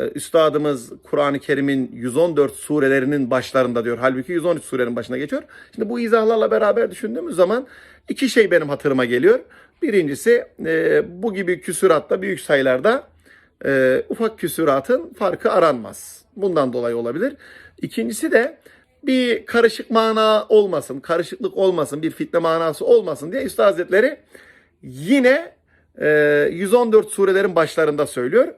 Ee, Üstadımız Kur'an-ı Kerim'in 114 surelerinin başlarında diyor. Halbuki 113 surenin başına geçiyor. Şimdi bu izahlarla beraber düşündüğümüz zaman iki şey benim hatırıma geliyor. Birincisi e, bu gibi küsuratta büyük sayılarda e, ufak küsuratın farkı aranmaz. Bundan dolayı olabilir. İkincisi de bir karışık mana olmasın, karışıklık olmasın, bir fitne manası olmasın diye Üstad Hazretleri yine e, 114 surelerin başlarında söylüyor.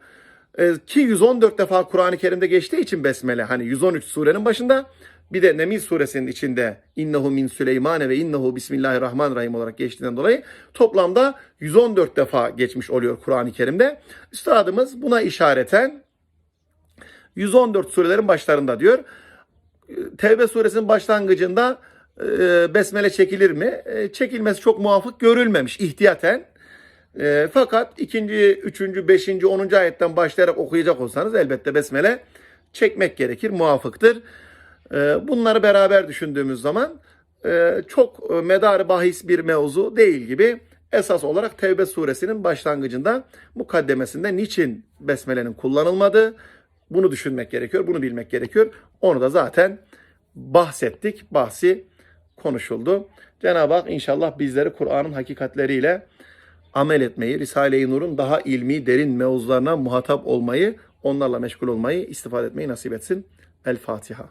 E, ki 114 defa Kur'an-ı Kerim'de geçtiği için Besmele hani 113 surenin başında bir de Nemil suresinin içinde innehu min Süleymane ve innehu bismillahirrahmanirrahim olarak geçtiğinden dolayı toplamda 114 defa geçmiş oluyor Kur'an-ı Kerim'de. Üstadımız buna işareten 114 surelerin başlarında diyor. Tevbe suresinin başlangıcında e, besmele çekilir mi? E, çekilmesi çok muafık görülmemiş ihtiyaten. E, fakat ikinci, üçüncü, beşinci, onuncu ayetten başlayarak okuyacak olsanız elbette besmele çekmek gerekir, muafıktır. E, bunları beraber düşündüğümüz zaman e, çok e, medarı bahis bir mevzu değil gibi esas olarak Tevbe suresinin başlangıcında mukaddemesinde niçin besmelenin kullanılmadığı bunu düşünmek gerekiyor, bunu bilmek gerekiyor. Onu da zaten bahsettik, bahsi konuşuldu. Cenab-ı Hak inşallah bizleri Kur'an'ın hakikatleriyle amel etmeyi, Risale-i Nur'un daha ilmi, derin mevzularına muhatap olmayı, onlarla meşgul olmayı, istifade etmeyi nasip etsin. El Fatiha.